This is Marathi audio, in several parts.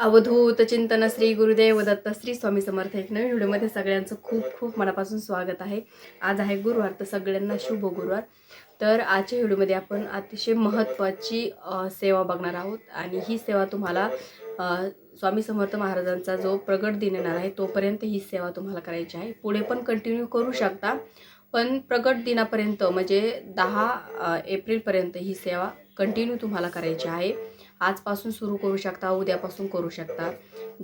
अवधूत चिंतन श्री गुरुदेव दत्त श्री स्वामी समर्थ एक नवीन व्हिडिओमध्ये सगळ्यांचं खूप खूप मनापासून स्वागत आहे. आज आहे गुरुवार तर सगळ्यांना शुभ गुरुवार. तर आजच्या व्हिडिओमध्ये आपण अतिशय महत्त्वाची सेवा बघणार आहोत आणि ही सेवा तुम्हाला स्वामी समर्थ महाराजांचा जो प्रगट दिन येणार आहे तोपर्यंत ही सेवा तुम्हाला करायची आहे. पुढे पण कंटिन्यू करू शकता पण प्रगट दिनापर्यंत म्हणजे दहा एप्रिलपर्यंत ही सेवा कंटिन्यू तुम्हाला करायची आहे. आजपासून सुरू करू शकता उद्यापासून करू शकता.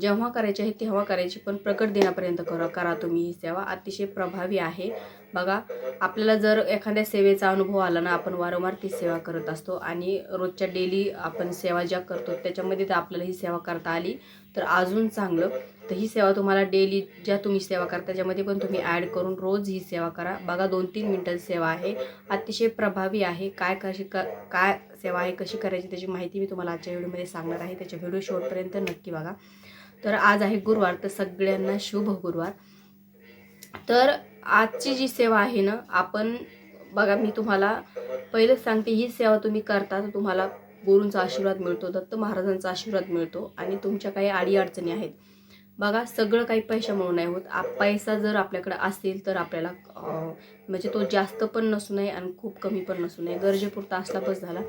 जेव्हा करायची आहे तेव्हा करायची पण प्रकट दिनापर्यंत करा करा तुम्ही. ही सेवा अतिशय प्रभावी आहे. बघा आपल्याला जर एखाद्या सेवेचा अनुभव आला ना आपण वारंवार ती सेवा करत असतो आणि रोजच्या डेली आपण सेवा ज्या करतो त्याच्यामध्ये तर आपल्याला ही सेवा करता आली तर अजून चांगलं. तर ही सेवा तुम्हाला डेली ज्या तुम्ही सेवा करता त्याच्यामध्ये पण तुम्ही ॲड करून रोज ही सेवा करा. बघा दोन तीन मिनटं सेवा आहे. अतिशय प्रभावी आहे. काय कशी क काय सेवा आहे कशी करायची त्याची माहिती मी तुम्हाला आजच्या व्हिडिओमध्ये सांगणार आहे. त्याच्या व्हिडिओ शेवटपर्यंत नक्की बघा. तर आज आहे गुरुवार. तर सगळ्यांना शुभ गुरुवार. तर आजची जी सेवा आहे ना आपण बघा मी तुम्हाला पहिलेच सांगते ही सेवा तुम्ही करता तर तुम्हाला गुरूंचा आशीर्वाद मिळतो दत्त महाराजांचा आशीर्वाद मिळतो आणि तुमच्या काही अडीअडचणी आहेत. बघा सगळं काही पैशामुळे नाही होत. आप पैसा जर आपल्याकडे असेल तर आपल्याला म्हणजे तो जास्त पण नसू नये आणि खूप कमी पण नसू नये. गरजेपुरता असला बस झाला.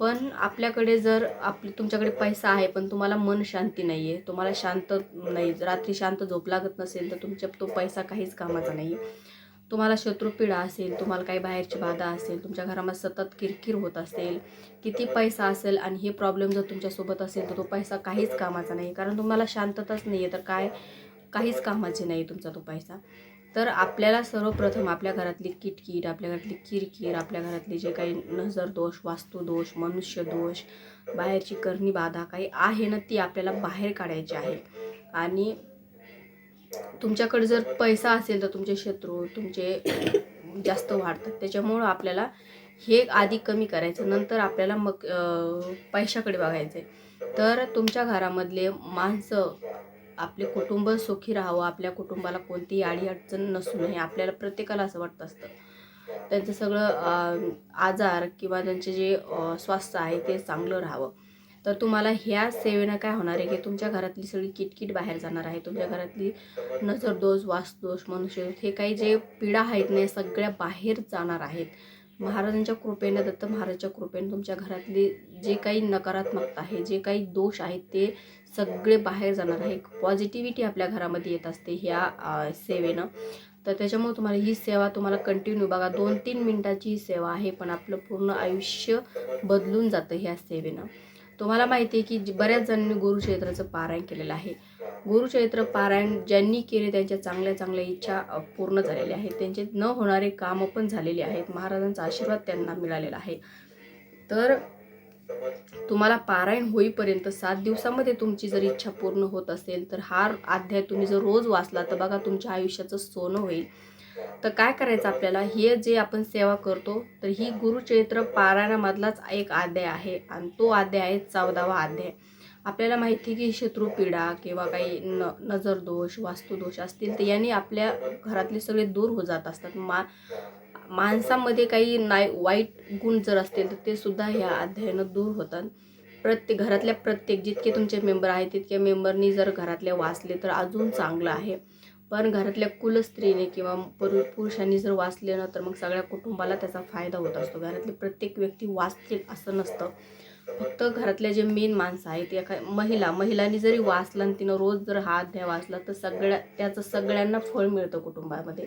पण आपल्याकडे जर आपली तुमच्याकडे पैसा आहे पण तुम्हाला मन शांती नाही आहे तुम्हाला शांत नाही रात्री शांत झोप लागत नसेल तर तुमच्या तो पैसा काहीच कामाचा नाही आहे तुम्हाला शत्रुपीडा असेल तुम्हाला काही बाहेरची बाधा असेल तुमच्या घरामध्ये सतत किरकिर होत असेल किती पैसा असेल आणि हे प्रॉब्लेम जर तुमच्यासोबत असेल तर तो पैसा काहीच कामाचा नाही कारण तुम्हाला शांतताच नाही आहे तर काय काहीच कामाचे नाही तुमचा तो पैसा. तर आपल्याला सर्वप्रथम आपल्या घरातली किटकिट आपल्या घरातली किरकिर आपल्या घरातले जे काही नजर दोष वास्तुदोष मनुष्य दोष बाहेरची करणी बाधा काही आहे ना ती आपल्याला बाहेर काढायची आहे. आणि तुमच्याकडे जर पैसा असेल तर तुमचे शत्रू तुमचे जास्त वाढतात. त्याच्यामुळं आपल्याला हे आधी कमी करायचं नंतर आपल्याला मग पैशाकडे बघायचं आहे तर तुमच्या घरामधले माणसं आपले कुटुंब सुखी राहावं आपल्या कुटुंबाला कोणतीही अडीअडचण नसू नये आपल्याला प्रत्येकाला असं वाटत असतं. त्यांचं सगळं आजार किंवा त्यांचे जे स्वास्थ्य आहे ते चांगलं राहावं. तर तुम्हाला ह्या सेवेनं काय होणार आहे की तुमच्या घरातली सगळी किटकिट बाहेर जाणार आहे. तुमच्या घरातली नजरदोष वासदोष मनुष्य हे काही जे पीडा आहेत ना सगळ्या बाहेर जाणार आहेत. महाराजांच्या कृपेने दत्त महाराजच्या कृपेने तुमच्या घरातले जे काही नकारात्मकता आहे जे काही दोष आहेत ते सगळे बाहेर जाणार आहे. पॉझिटिव्हिटी आपल्या घरामध्ये येत असते ह्या सेवेनं. तर त्याच्यामुळे तुम्हाला ही सेवा तुम्हाला कंटिन्यू बघा दोन तीन मिनटाची ही सेवा आहे पण आपलं पूर्ण आयुष्य बदलून जातं ह्या सेवेनं. तुम्हाला माहिती आहे की बऱ्याच जणांनी गुरुक्षेत्राचं पारायण केलेलं आहे. गुरुचरित्र पारायण ज्यांनी केले त्यांच्या चांगल्या चांगल्या इच्छा पूर्ण झालेल्या आहेत. त्यांचे न होणारे कामं पण झालेले आहेत. महाराजांचा आशीर्वाद त्यांना मिळालेला आहे. तर तुम्हाला पारायण होईपर्यंत सात दिवसामध्ये तुमची जर इच्छा पूर्ण होत असेल तर हा अध्याय तुम्ही जर रोज वाचला तर बघा तुमच्या आयुष्याचं सोनं होईल. तर काय करायचं आपल्याला? हे जे आपण सेवा करतो तर ही गुरुचरित्र पारायणामधलाच एक अध्याय आहे. आणि तो अध्याय आहे चौदावा अध्याय. आपल्याला माहिती आहे की शत्रुपीडा किंवा काही न नजरदोष वास्तुदोष असतील तर यांनी आपल्या घरातले सगळे दूर हो जात असतात. मा माणसामध्ये काही नाय वाईट गुण जर असतील तर ते सुद्धा ह्या अध्यायानं दूर होतात. प्रत्येक घरातल्या प्रत्येक जितके तुमचे मेंबर आहेत तितक्या मेंबरनी जर घरातले वाचले तर अजून चांगलं आहे. पण घरातल्या कुलस्त्रीने किंवा पुरु पुरुषांनी जर वाचले ना तर मग सगळ्या कुटुंबाला त्याचा फायदा होत असतो. घरातली प्रत्येक व्यक्ती वाचतील असं नसतं. फक्त घरातल्या जे मेन माणसं आहेत एखा महिला महिलांनी जरी वाचलं आणि तिनं रोज जर हा अध्याय वाचला तर सगळ्या त्याचं सगळ्यांना फळ मिळतं कुटुंबामध्ये.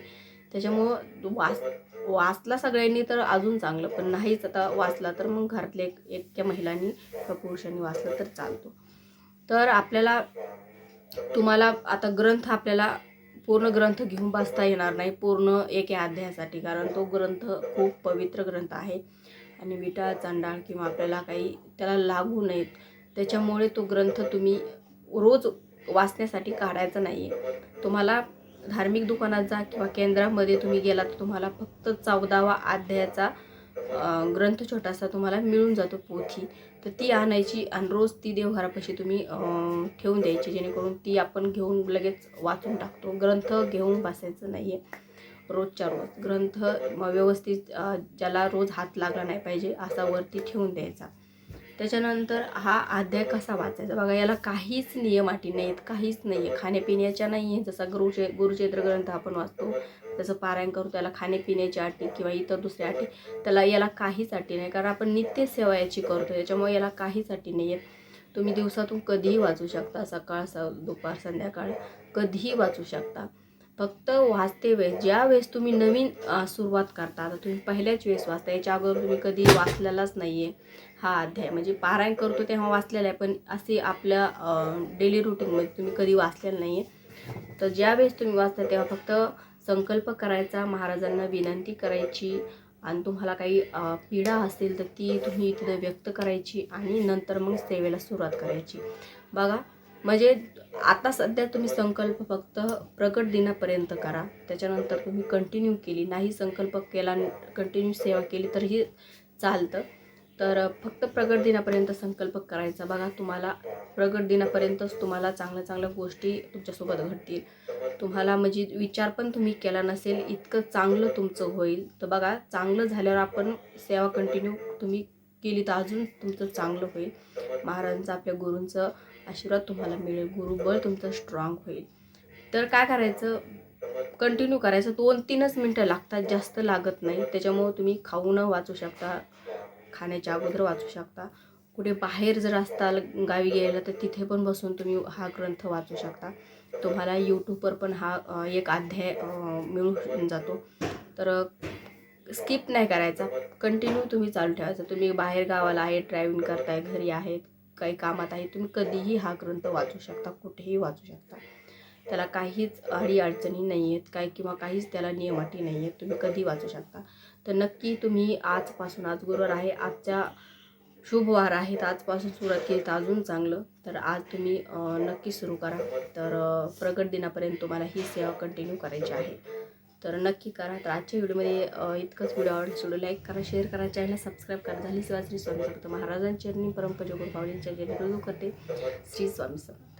त्याच्यामुळं वाच वाचला सगळ्यांनी तर अजून चांगलं पण नाहीच आता वाचला तर मग घरातल्या एक एक्या महिलांनी किंवा पुरुषांनी वाचलं तर चालतो. तर आपल्याला तुम्हाला आता ग्रंथ आपल्याला पूर्ण ग्रंथ घेऊन वाचता येणार नाही पूर्ण एका अध्यायासाठी कारण तो ग्रंथ खूप पवित्र ग्रंथ आहे. आणि विटाळ चांडाळ किंवा आपल्याला काही त्याला लागू नयेत. त्याच्यामुळे तो ग्रंथ तुम्ही रोज वाचण्यासाठी काढायचा नाही आहे तुम्हाला धार्मिक दुकानात जा किंवा केंद्रामध्ये तुम्ही गेला तर तुम्हाला फक्त चौदावा अध्यायाचा ग्रंथ छोटासा तुम्हाला मिळून जातो पोथी. तर ती आणायची आणि रोज ती देवघरापाशी तुम्ही ठेवून द्यायची जेणेकरून ती आपण घेऊन लगेच वाचून टाकतो. ग्रंथ घेऊन बसायचं नाही आहे रोजच्या रोज. ग्रंथ व्यवस्थित ज्याला रोज हात लागला नाही पाहिजे असा वरती ठेवून द्यायचा. त्याच्यानंतर हा अध्याय कसा वाचायचा? बघा याला काहीच नियम अटी नाही आहेत काहीच नाही आहे खाण्यापिण्याच्या नाही आहे जसा गुरुचे गुरुचेत्र ग्रंथ आपण वाचतो जसं पारायण करू त्याला खाण्यापिण्याच्या अटी किंवा इतर दुसऱ्या अटी त्याला याला काहीच अटी नाही. कारण आपण नित्य सेवा याची करतो त्याच्यामुळे याला काहीच अटी नाही आहेत तुम्ही दिवसातून कधीही वाचू शकता सकाळ स दुपार संध्याकाळ कधीही वाचू शकता. फक्त वाचते वेळेस. ज्या वेळेस तुम्ही नवीन सुरुवात करता आता तुम्ही पहिल्याच वेळेस वाचता. याच्या अगोदर तुम्ही कधी वाचलेलाच नाही आहे हा अध्याय. म्हणजे पारायण करतो तेव्हा वाचलेला आहे पण असे आपल्या डेली रुटीनमध्ये तुम्ही कधी वाचलेलं नाही आहे तर ज्या वेळेस तुम्ही वाचता तेव्हा फक्त संकल्प करायचा महाराजांना विनंती करायची आणि तुम्हाला काही पीडा असेल तर ती तुम्ही तिथं व्यक्त करायची आणि नंतर मग सेवेला सुरुवात करायची. बघा म्हणजे आता सध्या तुम्ही संकल्प फक्त प्रकट दिनापर्यंत करा. त्याच्यानंतर तुम्ही कंटिन्यू केली. नाही संकल्प केला कंटिन्यू सेवा केली तरीही चालतं. तर फक्त प्रगट दिनापर्यंत संकल्प करायचा. बघा तुम्हाला प्रगट दिनापर्यंतच तुम्हाला चांगल्या चांगल्या गोष्टी तुमच्यासोबत घडतील. तुम्हाला म्हणजे विचार पण तुम्ही केला नसेल इतकं चांगलं तुमचं होईल. तर बघा चांगलं झाल्यावर आपण सेवा कंटिन्यू तुम्ही केली तर अजून तुमचं चांगलं होईल. महाराजांचं आपल्या गुरूंचं आशीर्वाद तुम्हाला मिळेल. गुरुबळ तुमचं स्ट्रॉंग होईल. तर काय करायचं? कंटिन्यू करायचं. दोन तीनच मिनटं लागतात. जास्त लागत नाही. त्याच्यामुळं तुम्ही खाऊन वाचू शकता. खाण्याच्या अगोदर वाचू शकता. कुठे बाहेर जर असताल गावी गेलं तर तिथे पण बसून तुम्ही हा ग्रंथ वाचू शकता. तुम्हाला यूट्यूबवर पण हा एक अध्याय मिळू मिळून जातो. तर स्किप नाही करायचा. कंटिन्यू तुम्ही चालू ठेवायचं. तुम्ही बाहेर गावाला आहे ड्रायव्हिंग करताय घरी आहेत. काही कामात आहे तुम्ही कधीही हा ग्रंथ वाचू शकता कुठेही वाचू शकता. त्याला काहीच अडीअडचणी नाही आहेत काही किंवा काहीच त्याला नियमाटी नाही आहेत तुम्ही कधी वाचू शकता. तर नक्की तुम्ही आजपासून आज गुरुवार आहे आजच्या शुभवार आहेत आजपासून सुरुवात केली तर अजून चांगलं. तर आज तुम्ही नक्की सुरू करा. तर प्रगट दिनापर्यंत तुम्हाला ही सेवा कंटिन्यू करायची आहे. तर नक्की करा. तर आजच्या व्हिडिओमध्ये इतकंच. व्हिडिओ आवडला व्हिडिओ लाईक करा शेअर करा चॅनल सबस्क्राईब करा. झाली सेवा श्री स्वामी समर्थ. महाराजांची चरणी परमपूज्य गुरुपावलींच्या जय रुजू करते श्री स्वामी समर्थ.